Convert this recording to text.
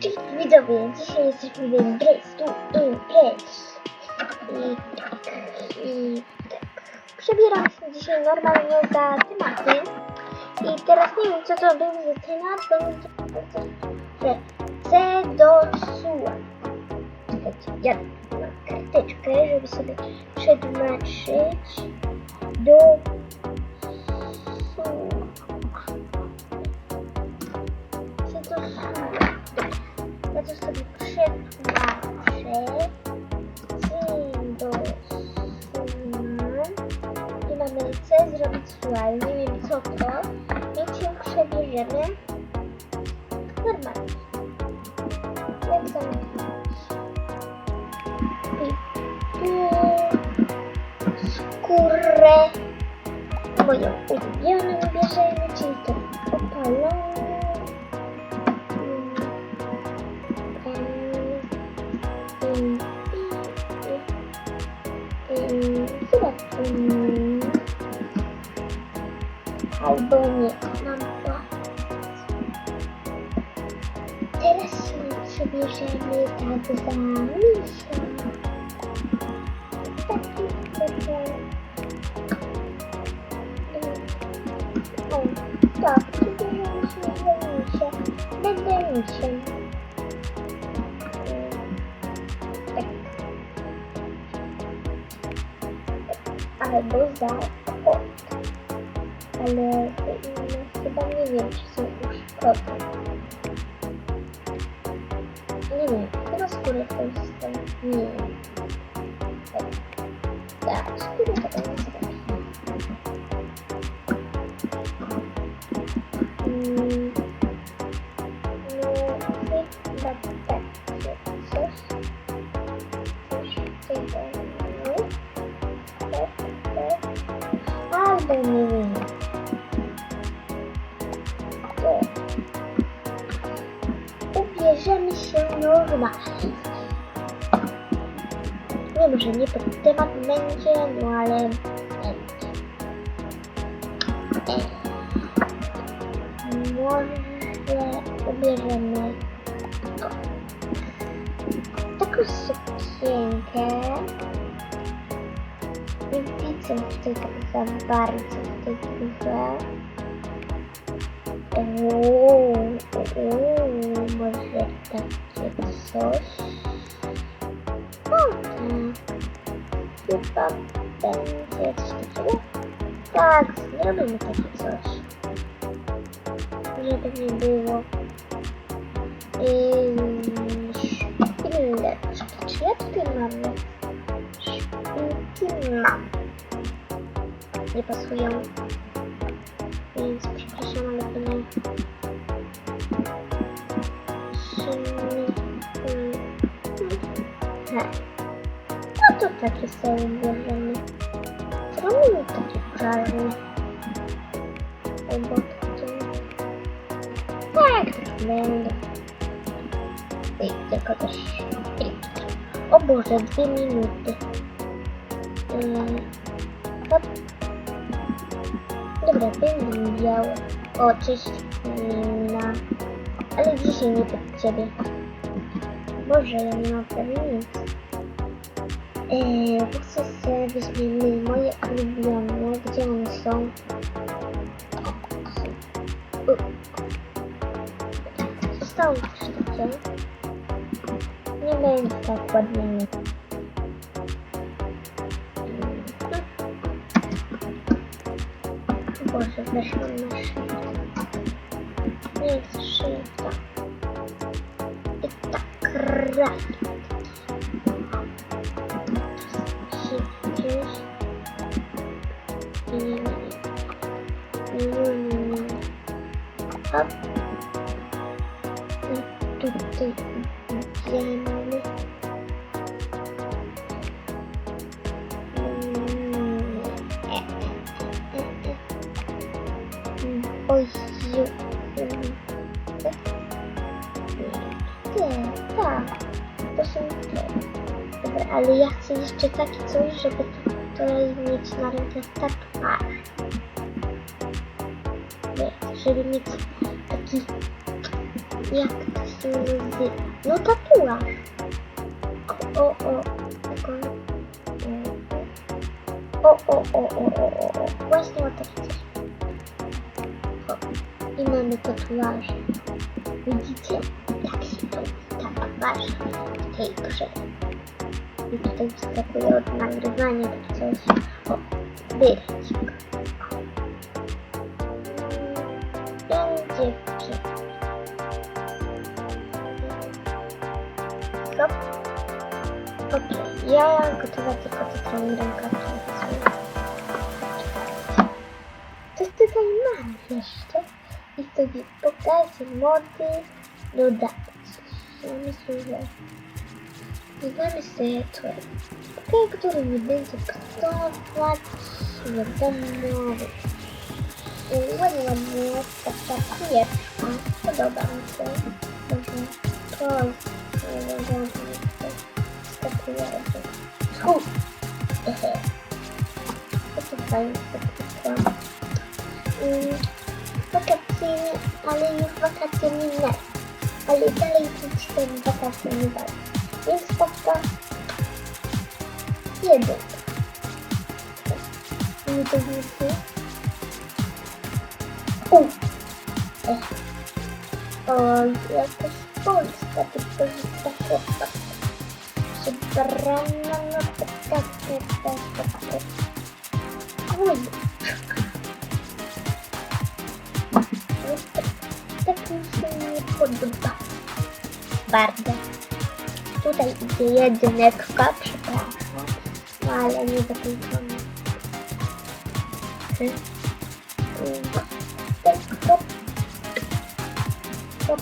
Cześć widzowie, dzisiaj jesteśmy w Embrace to Impress. I tak, i tak. Przebieram się dzisiaj normalnie za tematy. I teraz nie wiem co to był za temat, będzie że chcę do SUA. Czekajcie, ja mam karteczkę, żeby sobie przetłumaczyć do sobie. Windows I mamy C zrobić slide. Nie wiem co to. Więc się przebierzemy. Normalnie. Jak zamknąć? I tu skórę moją ulubioną bierzemy, czyli to opaloną. Zobaczymy. Albo nie, mam to. Teraz się przebierzemy tak za misia. Taki taki. O, tak, przebierzemy się za misia. Będę misiem. Albo za kot. Ale inne chyba nie wiem, czy są już koty. Nie wiem, chyba skóry to jest Nie wiem. Tak, Mm, normalnie. Wiem, że nie pod temat będzie, no ale będzie. Może ubierzemy taką sukienkę. Nie widzę tutaj za bardzo w tej grze. Uuu, uuu, może takie coś. Tak. Chyba będzie coś takiego. Tak, zrobimy takie coś. Żeby nie było. Ym, szpileczki. Czy ja tutaj mam szpilki? Mam. Nie pasują. Więc przepraszam, ale to nie. He. No to takie sobie bierzemy. Zrobimy takie czarne. Albo takie. Tak, tak będę. I tylko też. I. O Boże, dwie minuty. Yy, hop. Dobra, będę miał. O, cześć, Nina. Ale dzisiaj nie pod ciebie. Mam pewnie nic. Eee, chcę sobie weźmiemy moje ulubione. Gdzie one są? U. Zostało też takie. Nie będzie tak ładnie. Boże, weszłam na szyję. Nie chcę szyjka. I tak raz. Siedzisz. I... I... Hop. I tutaj idziemy. Ale ja chcę jeszcze takie coś, żeby tutaj mieć na ręce tatuaż. Żeby mieć taki... Jak to się nazywa? No tatuaż. O, o, o. O, o, o, o, o, o, o. Właśnie o takie coś. O. I mamy tatuaże. Widzicie? Jak się to tatuaże w tej grze. Tutaj wskakuje od nagrywania tak coś. O, wyrecik. Będzie pięknie. Stop. Okej, ja gotowa tylko do treningiem Coś tutaj mam jeszcze i sobie pokażę mody dodać. Ja myślę, że Dodamy sobie tutaj taki, który nie będzie kosztować wiadomo ładnie, ładnie, tak, tak, nie, a podoba mi się, także to jest ładnie, skakuje, Schu! Ehe. To to fajnie. Mm, Wakacyjny, ale już wakacje minęły. Ale dalej gdzieś ten wakacje nie dalej. Więc taka jeden. Nie to widzę. U! Ech. O, jakaś polska typowa chłopak. Przebrana na taka, taka, taka. Oj! Tak mi się nie podoba. Bardzo. Tutaj idzie jedyneczka, przepraszam. No ale nie zakończona. Tak, hop. Hop.